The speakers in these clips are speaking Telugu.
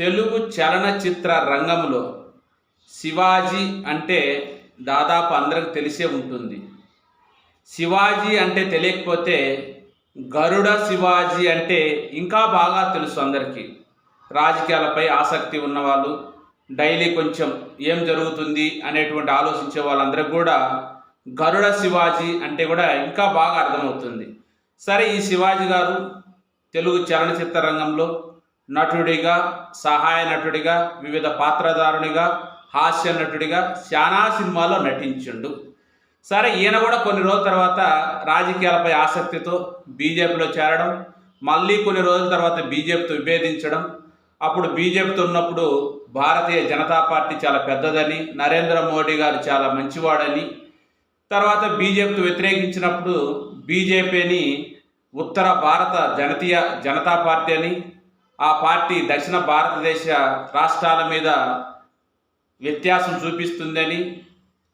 తెలుగు చలనచిత్ర రంగంలో శివాజీ అంటే దాదాపు అందరికి తెలిసే ఉంటుంది. శివాజీ అంటే తెలియకపోతే గరుడ శివాజీ అంటే ఇంకా బాగా తెలుసు అందరికీ. రాజకీయాలపై ఆసక్తి ఉన్నవాళ్ళు డైలీ కొంచెం ఏం జరుగుతుంది అనేటువంటి ఆలోచించే వాళ్ళందరికీ కూడా గరుడ శివాజీ అంటే కూడా ఇంకా బాగా అర్థమవుతుంది. సరే ఈ శివాజీ గారు తెలుగు చలనచిత్ర రంగంలో నటుడిగా సహాయ నటుడిగా వివిధ పాత్రధారునిగా హాస్య నటుడిగా చాలా సినిమాల్లో నటించిండు. సరే ఈయన కూడా కొన్ని రోజుల తర్వాత రాజకీయాలపై ఆసక్తితో బీజేపీలో చేరడం మళ్ళీ కొన్ని రోజుల తర్వాత బీజేపీతో విభేదించడం. అప్పుడు బీజేపీతో ఉన్నప్పుడు భారతీయ జనతా పార్టీ చాలా పెద్దదని నరేంద్ర మోడీ గారు చాలా మంచివాడని తర్వాత బీజేపీతో వ్యతిరేకించినప్పుడు బీజేపీని ఉత్తర భారత జనతీయ జనతా పార్టీ అని ఆ పార్టీ దక్షిణ భారతదేశ రాష్ట్రాల మీద వ్యత్యాసం చూపిస్తుందని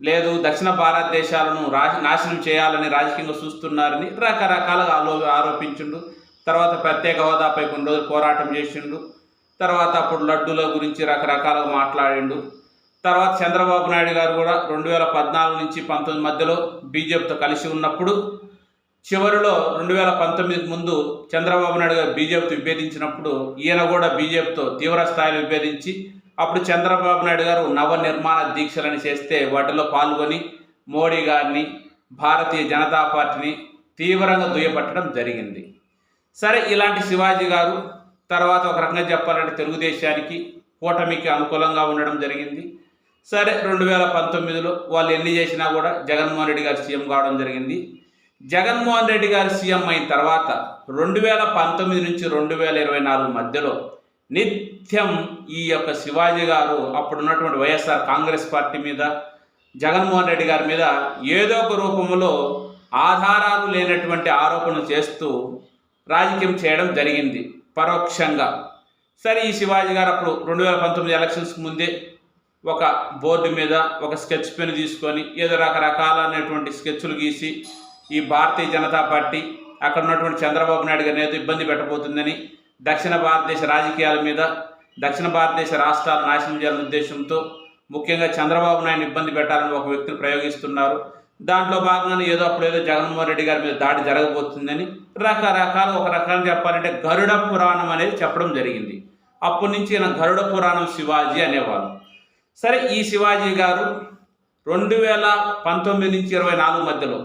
లేదు దక్షిణ భారతదేశాలను రాజ నాశనం చేయాలని రాజకీయంగా చూస్తున్నారని రకరకాలుగా ఆలో ఆరోపించిండు. తర్వాత ప్రత్యేక హోదాపై కొన్ని రోజులు పోరాటం చేసిండు. తర్వాత అప్పుడు లడ్డూల గురించి రకరకాలుగా మాట్లాడిండు. తర్వాత చంద్రబాబు నాయుడు గారు కూడా రెండు వేల పద్నాలుగు నుంచి పంతొమ్మిది మధ్యలో బీజేపీతో కలిసి ఉన్నప్పుడు చివరిలో రెండు వేల పంతొమ్మిదికి ముందు చంద్రబాబు నాయుడు గారు బీజేపీతో విభేదించినప్పుడు ఈయన కూడా బీజేపీతో తీవ్ర స్థాయిలో విభేదించి అప్పుడు చంద్రబాబు నాయుడు గారు నవ నిర్మాణ దీక్షలని చేస్తే వాటిలో పాల్గొని మోడీ గారిని భారతీయ జనతా పార్టీని తీవ్రంగా దుయ్యబట్టడం జరిగింది. సరే ఇలాంటి శివాజీ గారు తర్వాత ఒక రకంగా చెప్పాలంటే తెలుగుదేశానికి కూటమికి అనుకూలంగా ఉండడం జరిగింది. సరే రెండు వేల పంతొమ్మిదిలో వాళ్ళు ఎన్ని చేసినా కూడా జగన్మోహన్ రెడ్డి గారు సీఎం కావడం జరిగింది. జగన్మోహన్ రెడ్డి గారు సీఎం అయిన తర్వాత రెండు వేల పంతొమ్మిది నుంచి రెండు వేల ఇరవై నాలుగు మధ్యలో నిత్యం ఈ యొక్క శివాజీ గారు అప్పుడు ఉన్నటువంటి వైఎస్ఆర్ కాంగ్రెస్ పార్టీ మీద జగన్మోహన్ రెడ్డి గారి మీద ఏదో ఒక రూపంలో ఆధారాలు లేనటువంటి ఆరోపణలు చేస్తూ రాజకీయం చేయడం జరిగింది పరోక్షంగా. సరే ఈ శివాజీ గారు అప్పుడు రెండు వేల పంతొమ్మిది ఎలక్షన్స్కి ముందే ఒక బోర్డు మీద ఒక స్కెచ్ పెన్ తీసుకొని ఏదో రకరకాలైనటువంటి స్కెచ్లు గీసి ఈ భారతీయ జనతా పార్టీ అక్కడ ఉన్నటువంటి చంద్రబాబు నాయుడు గారిని ఏదో ఇబ్బంది పెట్టబోతుందని దక్షిణ భారతదేశ రాజకీయాల మీద దక్షిణ భారతదేశ రాష్ట్రాలు నాశనం చేయాలనే ఉద్దేశంతో ముఖ్యంగా చంద్రబాబు నాయుడు ఇబ్బంది పెట్టాలని ఒక వ్యక్తిని ప్రయోగిస్తున్నారు. దాంట్లో భాగంగానే ఏదో అప్పుడు ఏదో జగన్మోహన్ రెడ్డి గారి మీద దాడి జరగబోతుందని రకరకాల ఒక రకంగా చెప్పాలంటే గరుడ పురాణం అనేది చెప్పడం జరిగింది. అప్పటి నుంచి ఈయన గరుడ పురాణం శివాజీ అనేవాళ్ళు. సరే ఈ శివాజీ గారు రెండు వేల పంతొమ్మిది నుంచి ఇరవై నాలుగు మధ్యలో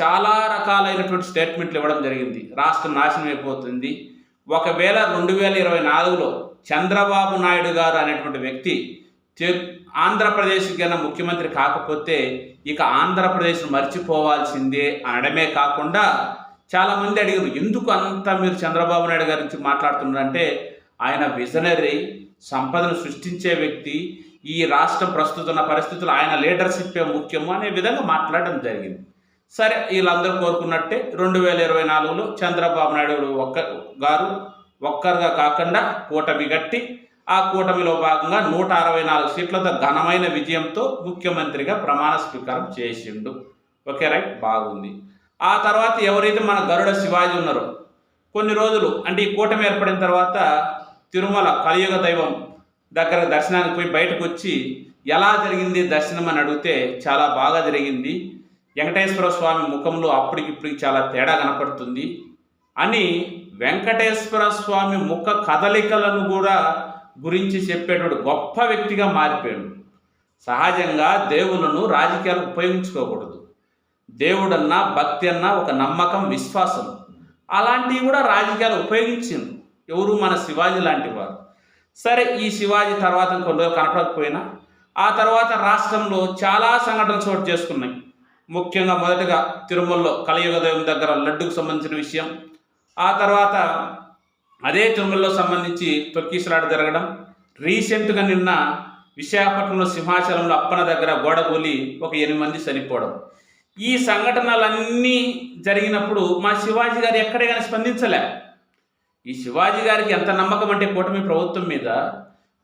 చాలా రకాలైనటువంటి స్టేట్మెంట్లు ఇవ్వడం జరిగింది. రాష్ట్రం నాశనం అయిపోతుంది. ఒకవేళ రెండు వేల ఇరవై నాలుగులో చంద్రబాబు నాయుడు గారు అనేటువంటి వ్యక్తి ఆంధ్రప్రదేశ్ కన్నా ముఖ్యమంత్రి కాకపోతే ఇక ఆంధ్రప్రదేశ్ మర్చిపోవాల్సిందే అనడమే కాకుండా చాలామంది అడిగారు ఎందుకు అంత మీరు చంద్రబాబు నాయుడు గారి నుంచి మాట్లాడుతున్నారంటే ఆయన విజనరీ సంపదను సృష్టించే వ్యక్తి ఈ రాష్ట్రం ప్రస్తుతం ఉన్న పరిస్థితులు ఆయన లీడర్షిప్ ముఖ్యము అనే విధంగా మాట్లాడడం జరిగింది. సరే వీళ్ళందరూ కోరుకున్నట్టే రెండు వేల ఇరవై నాలుగులో చంద్రబాబు నాయుడు ఒక్క గారు ఒక్కరుగా కాకుండా కూటమి గట్టి ఆ కూటమిలో భాగంగా నూట అరవై నాలుగు సీట్లతో ఘనమైన విజయంతో ముఖ్యమంత్రిగా ప్రమాణ స్వీకారం చేసిండు. Okay right? బాగుంది. ఆ తర్వాత ఎవరైతే మన గరుడ శివాజీ ఉన్నారో కొన్ని రోజులు అంటే ఈ కూటమి ఏర్పడిన తర్వాత తిరుమల కలియుగ దైవం దగ్గర దర్శనానికి పోయి బయటకు వచ్చి ఎలా జరిగింది దర్శనం అని అడిగితే చాలా బాగా జరిగింది. వెంకటేశ్వర స్వామి ముఖంలో అప్పటికిప్పటికి చాలా తేడా కనపడుతుంది అని వెంకటేశ్వర స్వామి ముఖ కదలికలను కూడా గురించి చెప్పేటోడు గొప్ప వ్యక్తిగా మారిపోయాడు. సహజంగా దేవులను రాజకీయాలు ఉపయోగించుకోకూడదు. దేవుడన్నా భక్తి అన్నా ఒక నమ్మకం విశ్వాసం. అలాంటివి కూడా రాజకీయాలు ఉపయోగించింది ఎవరు మన శివాజీ లాంటి వారు. సరే ఈ శివాజీ తర్వాత కొన్ని రోజులు కనపడకపోయినా ఆ తర్వాత రాష్ట్రంలో చాలా సంఘటనలు చోటు చేసుకున్నాయి. ముఖ్యంగా మొదటగా తిరుమలలో కలియుగ దైవం దగ్గర లడ్డుకు సంబంధించిన విషయం. ఆ తర్వాత అదే తిరుమలలో సంబంధించి తొక్కిసలాట జరగడం. రీసెంట్గా నిన్న విశాఖపట్నంలో సింహాచలంలో అప్పన దగ్గర గోడ కూలి ఒక ఎనిమిది మంది చనిపోవడం. ఈ సంఘటనలన్నీ జరిగినప్పుడు మా శివాజీ గారు ఎక్కడే కానీ స్పందించలే. ఈ శివాజీ గారికి ఎంత నమ్మకం అంటే కూటమి ప్రభుత్వం మీద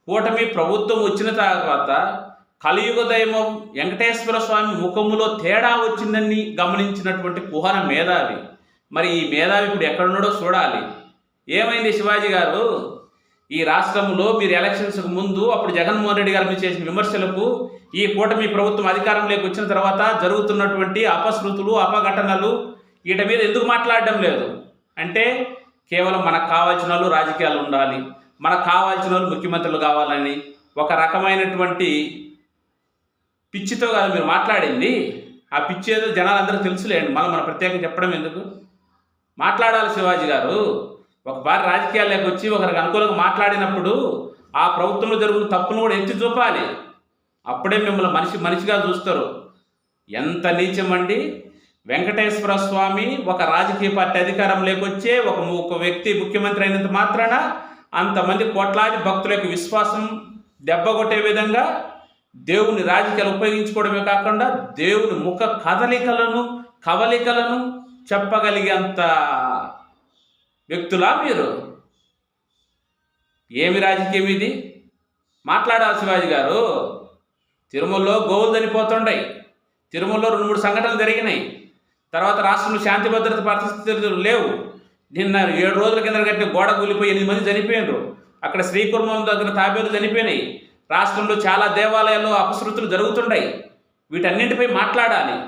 కూటమి ప్రభుత్వం వచ్చిన తర్వాత కలియుగ దైవం వెంకటేశ్వర స్వామి ముఖములో తేడా వచ్చిందని గమనించినటువంటి కుహన మేధావి. మరి ఈ మేధావి ఇప్పుడు ఎక్కడున్నాడో చూడాలి. ఏమైంది శివాజీ గారు? ఈ రాష్ట్రంలో మీరు ఎలక్షన్స్కు ముందు అప్పుడు జగన్మోహన్ రెడ్డి గారు మీరు చేసిన విమర్శలకు ఈ కూటమి ప్రభుత్వం అధికారంలోకి వచ్చిన తర్వాత జరుగుతున్నటువంటి అపశృతులు అపఘటనలు వీటి మీద ఎందుకు మాట్లాడడం లేదు? అంటే కేవలం మనకు కావాల్సిన వాళ్ళు రాజకీయాలు ఉండాలి. మనకు కావాల్సిన వాళ్ళు ముఖ్యమంత్రులు కావాలని ఒక రకమైనటువంటి పిచ్చితో కాదు మీరు మాట్లాడింది. ఆ పిచ్చి ఏదో జనాలందరూ తెలుసులేండి. మనం మన ప్రత్యేకంగా చెప్పడం ఎందుకు? మాట్లాడాలి శివాజీ గారు. ఒకసారి రాజకీయాల్లోకి వచ్చి ఒకరికి అనుకూలంగా మాట్లాడినప్పుడు ఆ ప్రభుత్వంలో జరుగుతున్న తప్పును కూడా ఎత్తి చూపాలి. అప్పుడే మిమ్మల్ని మనిషి మనిషిగా చూస్తారు. ఎంత నీచమండి. వెంకటేశ్వర స్వామి ఒక రాజకీయ పార్టీ అధికారం లేకొచ్చే ఒక ఒక వ్యక్తి ముఖ్యమంత్రి అయినంత మాత్రాన అంతమంది కోట్లాది భక్తుల యొక్క విశ్వాసం దెబ్బకొట్టే విధంగా దేవుని రాజకీయాలు ఉపయోగించుకోవడమే కాకుండా దేవుని ముఖ కదలికలను కవలికలను చెప్పగలిగేంత వ్యక్తులా మీరు. ఏమి రాజకీయం ఇది? మాట్లాడాలి శివాజీ గారు తిరుమలలో గోవులు చనిపోతుండయి. తిరుమలలో రెండు మూడు సంఘటనలు జరిగినాయి. తర్వాత రాష్ట్రంలో శాంతి భద్రత పరిస్థితులు లేవు. నిన్న ఏడు రోజుల కింద కట్టిన గోడ కూలిపోయి ఎనిమిది మంది చనిపోయినారు. అక్కడ శ్రీకుర్మం దగ్గర తాబేలు చనిపోయినాయి. రాష్ట్రంలో చాలా దేవాలయాల్లో అపశృతులు జరుగుతుంటాయి వీటన్నింటిపై మాట్లాడాలి.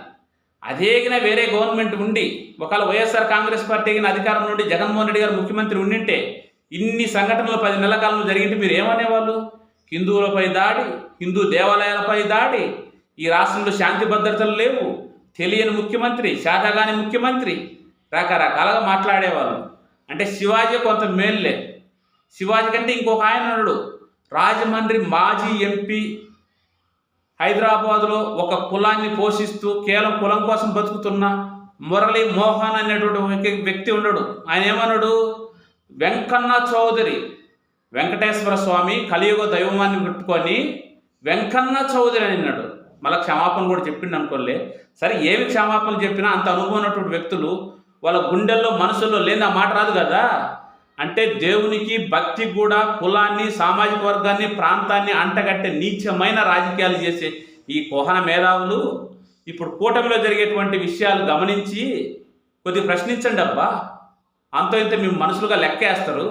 అదేగిన వేరే గవర్నమెంట్ ఉండి ఒకవేళ వైఎస్ఆర్ కాంగ్రెస్ పార్టీ అయిన అధికారం నుండి జగన్మోహన్ రెడ్డి గారు ముఖ్యమంత్రి ఉండింటే ఇన్ని సంఘటనలు పది నెలల కాలంలో జరిగింటే మీరు ఏమనేవాళ్ళు? హిందువులపై దాడి హిందూ దేవాలయాలపై దాడి ఈ రాష్ట్రంలో శాంతి భద్రతలు లేవు. తెలియని ముఖ్యమంత్రి శాతగాని ముఖ్యమంత్రి రకరకాలుగా మాట్లాడేవాళ్ళు. అంటే శివాజీ కొంత మేల్లే. శివాజీ కంటే ఇంకొక ఆయన ఉన్నాడు. రాజమండ్రి మాజీ ఎంపీ హైదరాబాదులో ఒక కులాన్ని పోషిస్తూ కేవలం కులం కోసం బతుకుతున్న మురళీ మోహన్ అనేటువంటి వ్యక్తి- ఉన్నాడు ఆయన ఏమన్నాడు? వెంకన్న చౌదరి వెంకటేశ్వర స్వామి కలియుగ దైవమాన్ని పెట్టుకొని వెంకన్న చౌదరి అని అన్నాడు. మళ్ళీ క్షమాపణ కూడా చెప్పిండు అనుకోలే సరే ఏమి క్షమాపణ చెప్పినా అంత అనుభవం ఉన్నటువంటి వ్యక్తులు వాళ్ళ గుండెల్లో మనసుల్లో లేని ఆ మాట రాదు కదా. అంటే దేవునికి భక్తి కూడా కులాన్ని సామాజిక వర్గాన్ని ప్రాంతాన్ని అంటగట్టే నీచమైన రాజకీయాలు చేసే ఈ కోహన మేధావులు ఇప్పుడు కూటమిలో జరిగేటువంటి విషయాలు గమనించి కొద్దిగా ప్రశ్నించండి అబ్బా అంత ఇంత మేము మనుషులుగా లెక్కేస్తారు.